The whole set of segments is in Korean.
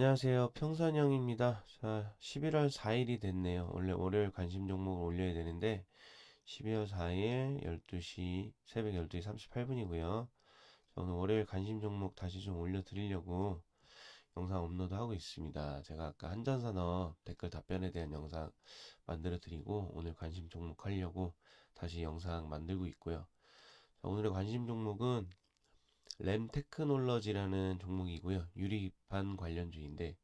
안녕하세요. 평선형입니다. 자, 11월 4일이 됐네요. 원래 월요일 관심 종목을 올려야 되는데 12월 4일 12시 새벽 12시 38분이고요. 오늘 월요일 관심 종목 다시 좀 올려드리려고 영상 업로드하고 있습니다. 제가 아까 한전산업 댓글 답변에 대한 영상 만들어 드리고 오늘 관심 종목 하려고 다시 영상 만들고 있고요. 자, 오늘의 관심 종목은 램 테크놀러지라는 종목이고요. 유리판 관련주인데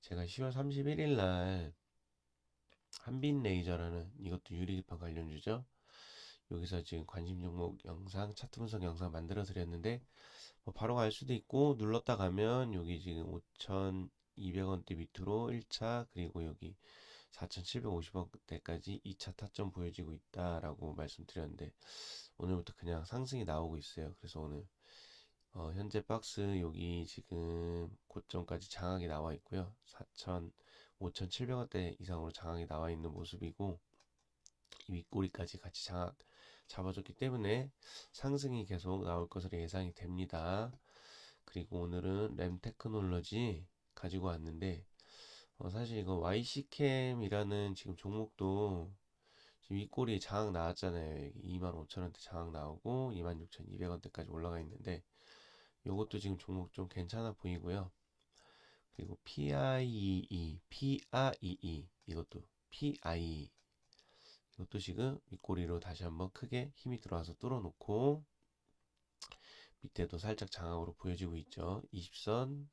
제가 10월 31일 날 한빈 레이저라는 이것도 유리판 관련주죠. 여기서 지금 관심 종목 영상, 차트 분석 영상 만들어 드렸는데 뭐 바로 갈 수도 있고 눌렀다 가면 여기 지금 5,200원대 밑으로 1차 그리고 여기 4,750원대까지 2차 타점 보여지고 있다라고 말씀드렸는데 오늘부터 그냥 상승이 나오고 있어요. 그래서 오늘 어, 현재 박스 여기 지금 고점까지 장악이 나와 있고요. 4천, 5,700원대 이상으로 장악이 나와 있는 모습이고 이 윗꼬리까지 같이 장악 잡아줬기 때문에 상승이 계속 나올 것으로 예상이 됩니다. 그리고 오늘은 램 테크놀로지 가지고 왔는데 어, 사실 이거 YC캠이라는 지금 종목도 지금 윗꼬리 장악 나왔잖아요. 여기 25,000원대 장악 나오고 26,200원대까지 올라가 있는데 요것도 지금 종목 좀 괜찮아 보이고요. 그리고 PIEE, PIEE 이것도 PIE 이것도 지금 윗꼬리로 다시 한번 크게 힘이 들어와서 뚫어놓고 밑에도 살짝 장악으로 보여지고 있죠. 20선,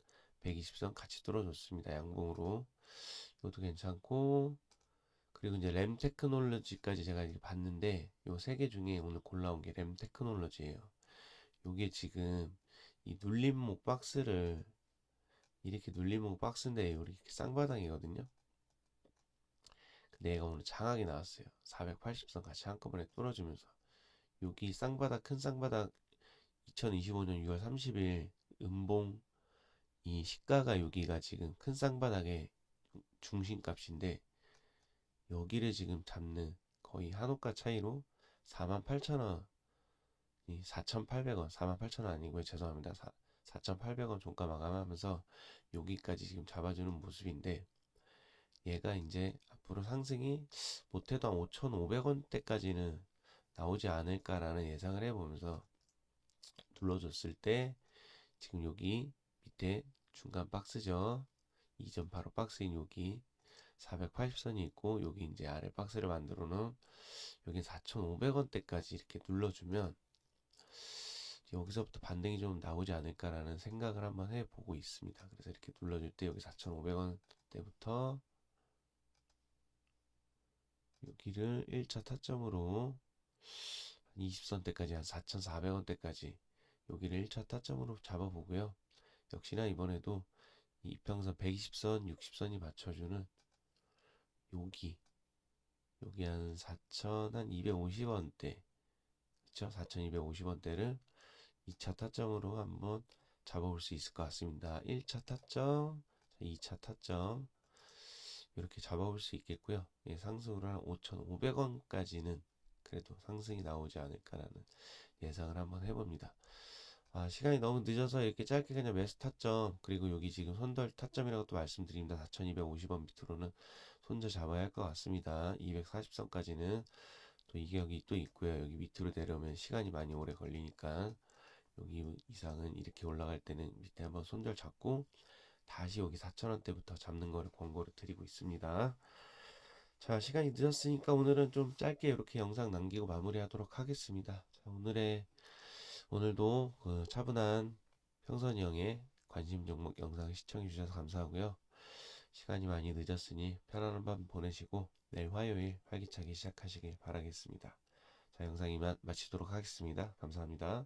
120선 같이 뚫어줬습니다. 양봉으로 이것도 괜찮고 그리고 이제 램 테크놀로지까지 제가 이렇게 봤는데 요 세 개 중에 오늘 골라온 게 램 테크놀로지예요. 요게 지금 이 눌림목 박스를 이렇게 눌림목 박스인데 이렇게 쌍바닥이거든요. 근데 얘가 오늘 장악이 나왔어요. 480선 같이 한꺼번에 뚫어주면서 여기 쌍바닥 큰 쌍바닥 2025년 6월 30일 음봉 이 시가가 여기가 지금 큰 쌍바닥의 중심값인데 여기를 지금 잡는 거의 한호가 차이로 48,000원 4,800원, 48,000원 아니고요. 죄송합니다. 4,800원 종가 마감하면서 여기까지 지금 잡아주는 모습인데 얘가 이제 앞으로 상승이 못해도 한 5,500원대까지는 나오지 않을까라는 예상을 해보면서 눌러줬을 때 지금 여기 밑에 중간 박스죠. 이전 바로 박스인 여기 480선이 있고 여기 이제 아래 박스를 만들어 놓은 여기 4,500원대까지 이렇게 눌러주면 여기서부터 반등이 좀 나오지 않을까라는 생각을 한번 해보고 있습니다. 그래서 이렇게 눌러줄 때 여기 4,500원대부터 여기를 1차 타점으로 20선대까지 한 4,400원대까지 여기를 1차 타점으로 잡아보고요. 역시나 이번에도 이평선 120선, 60선이 맞춰주는 여기 여기 한 4,250원대 그쵸? 4,250원대를 2차 타점으로 한번 잡아볼 수 있을 것 같습니다. 1차 타점, 2차 타점 이렇게 잡아볼 수 있겠고요. 예, 상승으로 한 5,500원까지는 그래도 상승이 나오지 않을까라는 예상을 한번 해봅니다. 아, 시간이 너무 늦어서 이렇게 짧게 그냥 매수 타점 그리고 여기 지금 손절 타점이라고 또 말씀드립니다. 4,250원 밑으로는 손절 잡아야 할 것 같습니다. 240선까지는 또 이격이 또 있고요. 여기 밑으로 내려오면 시간이 많이 오래 걸리니까 여기 이상은 이렇게 올라갈 때는 밑에 한번 손절 잡고 다시 여기 4,000원대부터 잡는 거를 권고를 드리고 있습니다. 자, 시간이 늦었으니까 오늘은 좀 짧게 이렇게 영상 남기고 마무리하도록 하겠습니다. 자, 오늘의 오늘도 그 차분한 평선이 형의 관심 종목 영상 시청해 주셔서 감사하고요. 시간이 많이 늦었으니 편안한 밤 보내시고 내일 화요일 활기차게 시작하시길 바라겠습니다. 자, 영상 이만 마치도록 하겠습니다. 감사합니다.